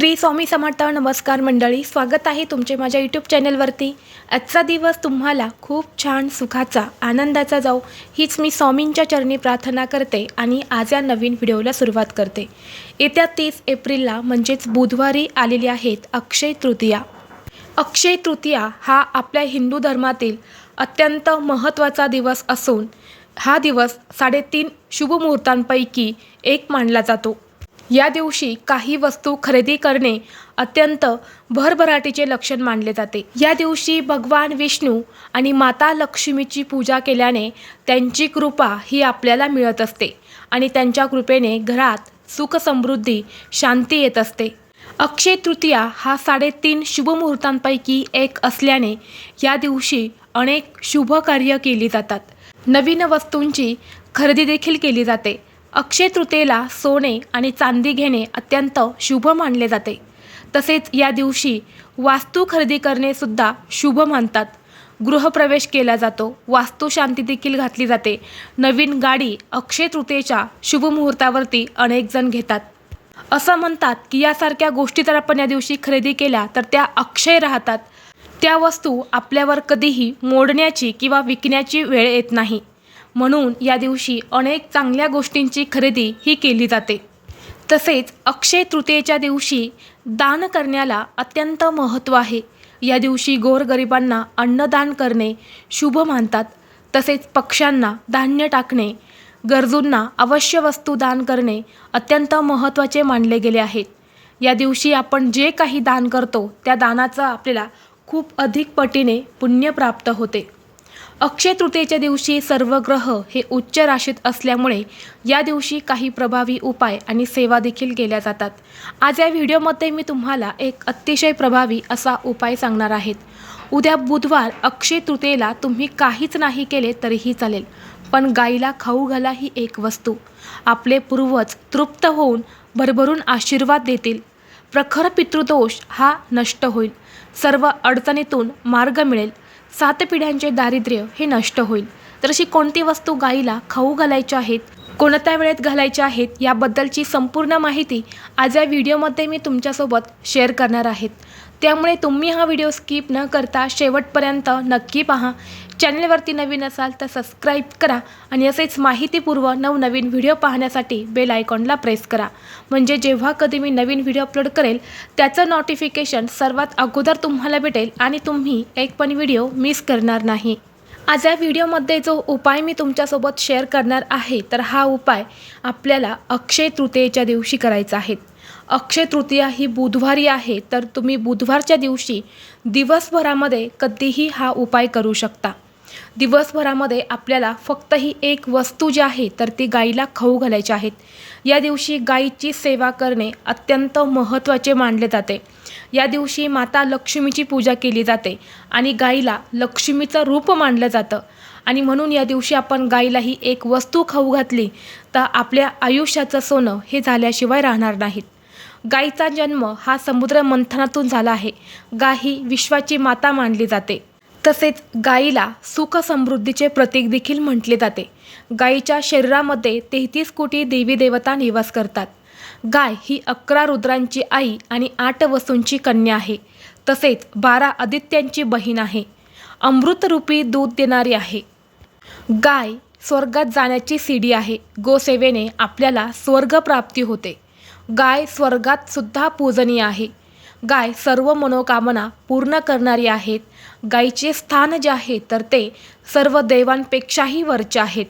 श्री स्वामी समर्थ नमस्कार मंडळी स्वागत आहे तुमचे माझ्या यूट्यूब चॅनलवरती. आजचा दिवस तुम्हाला खूप छान सुखाचा आनंदाचा जाऊ हीच मी स्वामींच्या चरणी प्रार्थना करते आणि आज या नवीन व्हिडिओला सुरुवात करते. येत्या तीस एप्रिलला म्हणजेच बुधवारी आलेली आहेत अक्षय तृतीया. अक्षय तृतीया हा आपल्या हिंदू धर्मातील अत्यंत महत्त्वाचा दिवस असून हा दिवस साडेतीन शुभमुहूर्तांपैकी एक मानला जातो. या दिवशी काही वस्तू खरेदी करणे अत्यंत भरभराटीचे लक्षण मानले जाते. या दिवशी भगवान विष्णू आणि माता लक्ष्मीची पूजा केल्याने त्यांची कृपा ही आपल्याला मिळत असते आणि त्यांच्या कृपेने घरात सुख समृद्धी शांती येत असते. अक्षय तृतीया हा साडेतीन शुभमुहूर्तांपैकी एक असल्याने या दिवशी अनेक शुभ कार्य केली जातात. नवीन वस्तूंची खरेदी देखील केली जाते. अक्षय तृतीयेला सोने आणि चांदी घेणे अत्यंत शुभ मानले जाते. तसेच या दिवशी वास्तू खरेदी करणेसुद्धा शुभ मानतात. गृहप्रवेश केला जातो. वास्तुशांती देखील घातली जाते. नवीन गाडी अक्षय तृतीयेच्या शुभमुहूर्तावरती अनेकजण घेतात. असं म्हणतात की यासारख्या गोष्टी जर आपण या दिवशी खरेदी केल्या तर त्या अक्षय राहतात. त्या वस्तू आपल्यावर कधीही मोडण्याची किंवा विकण्याची वेळ येत नाही. म्हणून या दिवशी अनेक चांगल्या गोष्टींची खरेदी ही केली जाते. तसेच अक्षय तृतीयेच्या दिवशी दान करण्याला अत्यंत महत्त्व आहे. या दिवशी गोरगरिबांना अन्नदान करणे शुभ मानतात. तसेच पक्ष्यांना धान्य टाकणे गरजूंना अवश्य वस्तू दान करणे अत्यंत महत्त्वाचे मानले गेले आहेत या दिवशी आपण जे काही दान करतो त्या दानाचं आपल्याला खूप अधिक पटीने पुण्य प्राप्त होते. अक्षय तृतीयेच्या दिवशी सर्व ग्रह हे उच्च राशीत असल्यामुळे या दिवशी काही प्रभावी उपाय आणि सेवा देखील केल्या जातात. आज या व्हिडिओमध्ये मी तुम्हाला एक अतिशय प्रभावी असा उपाय सांगणार आहेत उद्या बुधवार अक्षय तृतीयेला तुम्ही काहीच नाही केले तरीही चालेल पण गाईला खाऊ घाला ही एक वस्तू. आपले पूर्वज तृप्त होऊन भरभरून आशीर्वाद देतील. प्रखर पितृदोष हा नष्ट होईल. सर्व अडचणीतून मार्ग मिळेल. सात पिढ्यांचे दारिद्र्य हे नष्ट होईल. तर अशी कोणती वस्तू गाईला खाऊ घालायच्या आहेत कोणत्या वेळेत घालायच्या आहेत याबद्दलची संपूर्ण माहिती आज या व्हिडिओमध्ये मी तुमच्यासोबत शेअर करणार आहेत. त्यामुळे तुम्ही हा व्हिडिओ स्किप न करता शेवटपर्यंत नक्की पहा. चॅनलवरती नवीन असाल तर सबस्क्राईब करा आणि असेच माहितीपूर्व नवनवीन व्हिडिओ पाहण्यासाठी बेल आयकॉनला प्रेस करा. म्हणजे जेव्हा कधी मी नवीन व्हिडिओ अपलोड करेल त्याचं नोटिफिकेशन सर्वात अगोदर तुम्हाला भेटेल आणि तुम्ही एक पण व्हिडिओ मिस करणार नाही. आज या व्हिडिओमध्ये जो उपाय मी तुमच्यासोबत शेअर करणार आहे तर हा उपाय आपल्याला अक्षय तृतीयेच्या दिवशी करायचा आहे. अक्षय तृतीया ही बुधवारी आहे तर तुम्ही बुधवारच्या दिवशी दिवसभरामध्ये कधीही हा उपाय करू शकता. दिवसभरामध्ये आपल्याला फक्त ही एक वस्तू जी आहे तर ती गाईला खाऊ घालायची आहेत या दिवशी गाईची सेवा करणे अत्यंत महत्त्वाचे मानले जाते. या दिवशी माता लक्ष्मीची पूजा केली जाते आणि गाईला लक्ष्मीचं रूप मानलं जातं. आणि म्हणून या दिवशी आपण गाईला ही एक वस्तू खाऊ घातली तर आपल्या आयुष्याचं सोनं हे झाल्याशिवाय राहणार नाहीत. गाईचा जन्म हा समुद्र मंथनातून झाला आहे. गाई ही विश्वाची माता मानली जाते. तसेच गाईला सुख समृद्धीचे प्रतीक देखील म्हटले जाते. गाईच्या शरीरामध्ये तेहतीस कोटी देवी देवता निवास करतात. गाय ही अकरा रुद्रांची आई आणि आठ वसूंची कन्या आहे. तसेच बारा आदित्यांची बहीण आहे. अमृतरूपी दूध देणारी आहे. गाय स्वर्गात जाण्याची सीडी आहे. गोसेवेने आपल्याला स्वर्गप्राप्ती होते. गाय स्वर्गात सुद्धा पूजनीय आहे. गाय सर्व मनोकामना पूर्ण करणारी आहेत. गायीचे स्थान जे आहे तर ते सर्व देवांपेक्षाही वरचे आहेत.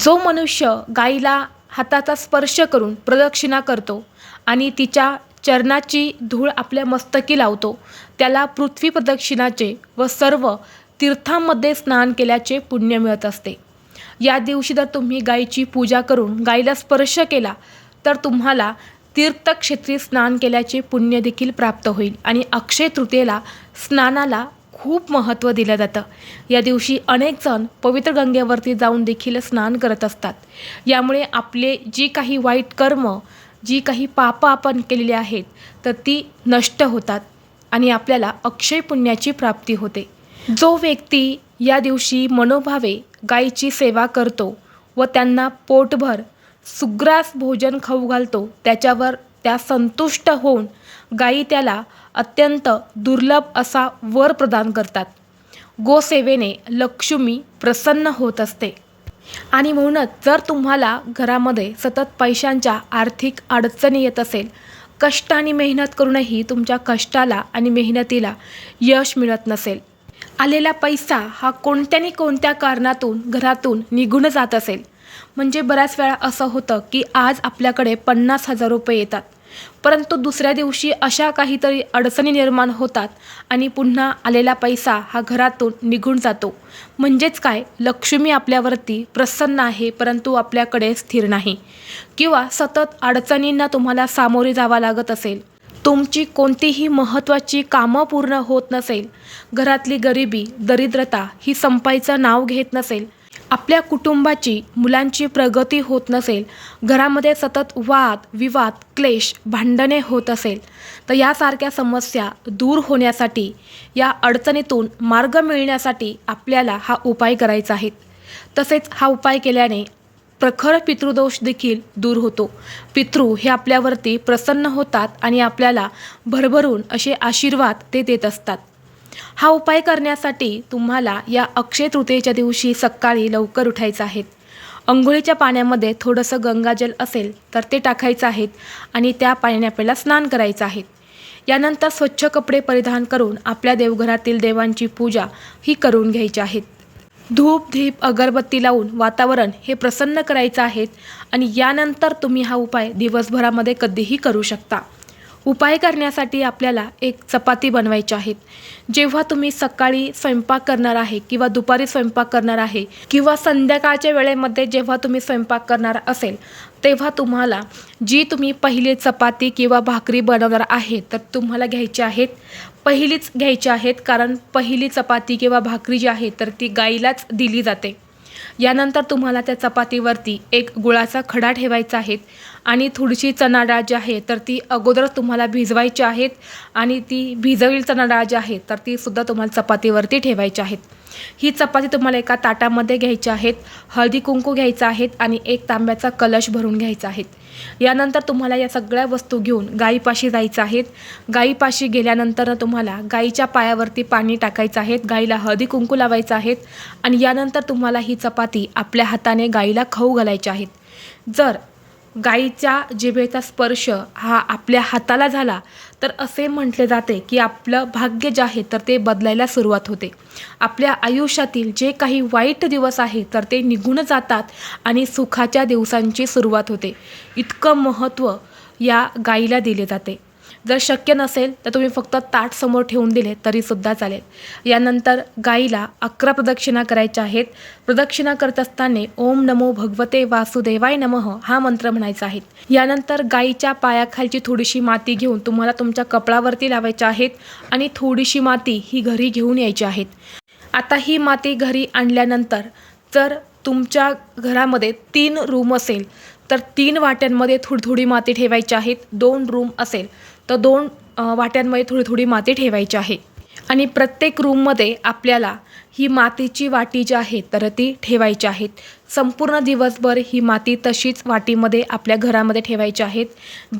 जो मनुष्य गायीला हाताचा स्पर्श करून प्रदक्षिणा करतो आणि तिच्या चरणाची धूळ आपल्या मस्तकी लावतो त्याला पृथ्वी प्रदक्षिणाचे व सर्व तीर्थांमध्ये स्नान केल्याचे पुण्य मिळत असते. या दिवशी जर तुम्ही गायीची पूजा करून गायीला स्पर्श केला तर तुम्हाला तीर्थक्षेत्री स्नान केल्याचे पुण्य देखील प्राप्त होईल आणि अक्षय तृतीयेला स्नानाला खूप महत्त्व दिलं जातं. या दिवशी अनेक जण पवित्र गंगेवरती जाऊन देखील स्नान करत असतात. यामुळे आपले जी काही वाईट कर्म जी काही पापं आपण केलेली आहेत तर ती नष्ट होतात आणि आपल्याला अक्षय पुण्याची प्राप्ती होते. जो व्यक्ती या दिवशी मनोभावे गायीची सेवा करतो व त्यांना पोटभर सुग्रास भोजन खाऊ घालतो. त्याच्यावर त्या संतुष्ट होऊन गायी त्याला अत्यंत दुर्लभ असा वर प्रदान करतात. गोसेवेने लक्ष्मी प्रसन्न होत असते. आणि म्हणूनच जर तुम्हाला घरामध्ये सतत पैशांच्या आर्थिक अडचणी येत असेल कष्ट आणि मेहनत करूनही तुमच्या कष्टाला आणि मेहनतीला यश मिळत नसेल. आलेला पैसा हा कोणत्या नि कोणत्या कारणातून घरातून निघून जात असेल? म्हणजे बऱ्याच वेळा असं होतं की आज आपल्याकडे पन्नास हजार रुपये येतात. परंतु दुसऱ्या दिवशी अशा काहीतरी अडचणी निर्माण होतात आणि पुन्हा आलेला पैसा हा घरातून निघून जातो. म्हणजेच काय? लक्ष्मी आपल्यावरती प्रसन्न आहे परंतु आपल्याकडे स्थिर नाही. किंवा सतत अडचणींना तुम्हाला सामोरे जावं लागत असेल. तुमची कोणतीही महत्त्वाची कामं पूर्ण होत नसेल घरातली गरिबी दरिद्रता ही संपायचं नाव घेत नसेल आपल्या कुटुंबाची मुलांची प्रगती होत नसेल घरामध्ये सतत वाद विवाद क्लेश भांडणे होत असेल तर यासारख्या समस्या दूर होण्यासाठी या अडचणीतून मार्ग मिळण्यासाठी आपल्याला हा उपाय करायचा आहे. तसेच हा उपाय केल्याने प्रखर पितृदोष देखील दूर होतो. पितृ हे आपल्यावरती प्रसन्न होतात आणि आपल्याला भरभरून असे आशीर्वाद ते देत असतात. हा उपाय करण्यासाठी तुम्हाला या अक्षय तृतीयेच्या दिवशी सकाळी लवकर उठायचं आहे. अंघोळीच्या पाण्यामध्ये थोडंसं गंगाजल असेल तर ते टाकायचं आहेत आणि त्या पाण्याने आपल्याला स्नान करायचं आहे. यानंतर स्वच्छ कपडे परिधान करून आपल्या देवघरातील देवांची पूजा ही करून घ्यायची आहेत धूप धीप अगरबत्ती लावून वातावरण हे प्रसन्न करायचं आहे आणि यानंतर तुम्ही हा उपाय दिवसभरामध्ये कधीही करू शकता. उपाय करण्यासाठी आपल्याला एक चपाती बनवायची आहेत जेव्हा तुम्ही सकाळी स्वयंपाक करणार आहे किंवा दुपारी स्वयंपाक करणार आहे किंवा संध्याकाळच्या वेळेमध्ये जेव्हा तुम्ही स्वयंपाक करणार असेल तेव्हा तुम्हाला जी तुम्ही पहिली चपाती किंवा भाकरी बनवणार आहे तर तुम्हाला घ्यायची आहेत पहिलीच घ्यायची आहेत कारण पहिली चपाती किंवा भाकरी जी आहे तर ती गाईलाच दिली जाते. यानंतर तुम्हाला त्या चपातीवरती एक गुळाचा खडा ठेवायचा आहे आणि थोडीशी चणा डाळ जी आहे तर ती अगोदरच तुम्हाला भिजवायची आहेत आणि ती भिजवलेली चणा डाळ जी आहे तर ती सुद्धा तुम्हाला चपातीवरती ठेवायची आहेत ही चपाती तुम्हाला एका ताटामध्ये घ्यायची आहेत हळदी कुंकू घ्यायचं आहेत आणि एक तांब्याचा कलश भरून घ्यायचा आहेत यानंतर तुम्हाला या सगळ्या वस्तू घेऊन गाईपाशी जायचं आहेत गाईपाशी गेल्यानंतर तुम्हाला गाईच्या पायावरती पाणी टाकायचं आहेत गाईला हळदी कुंकू लावायचं आहेत आणि यानंतर तुम्हाला ही चपाती आपल्या हाताने गाईला खाऊ घालायची आहेत जर गाईच्या जिभेचा स्पर्श हा आपल्या हाताला झाला तर असे म्हटले जाते की आपलं भाग्य जे आहे तर ते बदलायला सुरुवात होते. आपल्या आयुष्यातील जे काही वाईट दिवस आहे तर ते निघून जातात आणि सुखाच्या दिवसांची सुरुवात होते. इतकं महत्त्व या गाईला दिले जाते. जर शक्य नसेल तर तुम्ही फक्त ताट समोर ठेवून दिले तरीसुद्धा चालेल. यानंतर गाईला अकरा प्रदक्षिणा करायच्या आहेत. प्रदक्षिणा करत असताना ओम नमो भगवते वासुदेवाय नमः हा मंत्र म्हणायचा आहे. यानंतर गाईच्या पायाखालची थोडीशी माती घेऊन तुम्हाला तुमच्या कपडावरती लावायच्या आहेत आणि थोडीशी माती ही घरी घेऊन यायची आहेत आता ही माती घरी आणल्यानंतर जर तुमच्या घरामध्ये तीन रूम असेल तर तीन वाट्यांमध्ये थोडी थोडी माती ठेवायची आहेत. दोन रूम असेल तर दोन वाट्यांमध्ये थोडी थोडी माती ठेवायची आहे. आणि प्रत्येक रूममध्ये आपल्याला ही मातीची वाटी जी आहे तर ती ठेवायची आहेत. संपूर्ण दिवसभर ही माती तशीच वाटीमध्ये आपल्या घरामध्ये ठेवायची आहेत.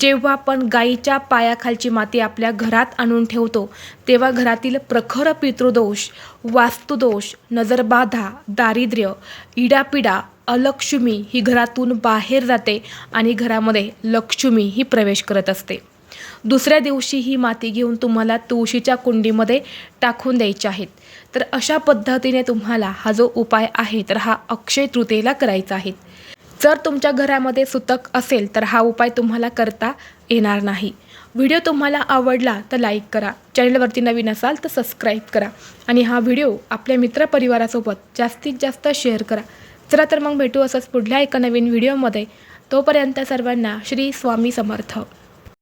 जेव्हा आपण गाईच्या पायाखालची माती आपल्या घरात आणून ठेवतो तेव्हा घरातील प्रखर पितृदोष वास्तुदोष नजरबाधा दारिद्र्य इडापिडा अलक्ष्मी ही घरातून बाहेर जाते आणि घरामध्ये लक्ष्मी ही प्रवेश करत असते. दुसऱ्या दिवशी ही माती घेऊन तुम्हाला तुळशीच्या कुंडीमध्ये टाकून द्यायची आहेत तर अशा पद्धतीने तुम्हाला हा जो उपाय आहे तर हा अक्षय तृतीयेला करायचा आहे. जर तुमच्या घरामध्ये सुतक असेल तर हा उपाय तुम्हाला करता येणार नाही. व्हिडिओ तुम्हाला आवडला तर लाईक करा चॅनलवरती नवीन असाल तर सबस्क्राईब करा आणि हा व्हिडिओ आपल्या मित्रपरिवारासोबत जास्तीत जास्त शेअर करा. चला तर मग भेटू असंच पुढल्या एका नवीन व्हिडिओमध्ये. तोपर्यंत सर्वांना श्री स्वामी समर्थ.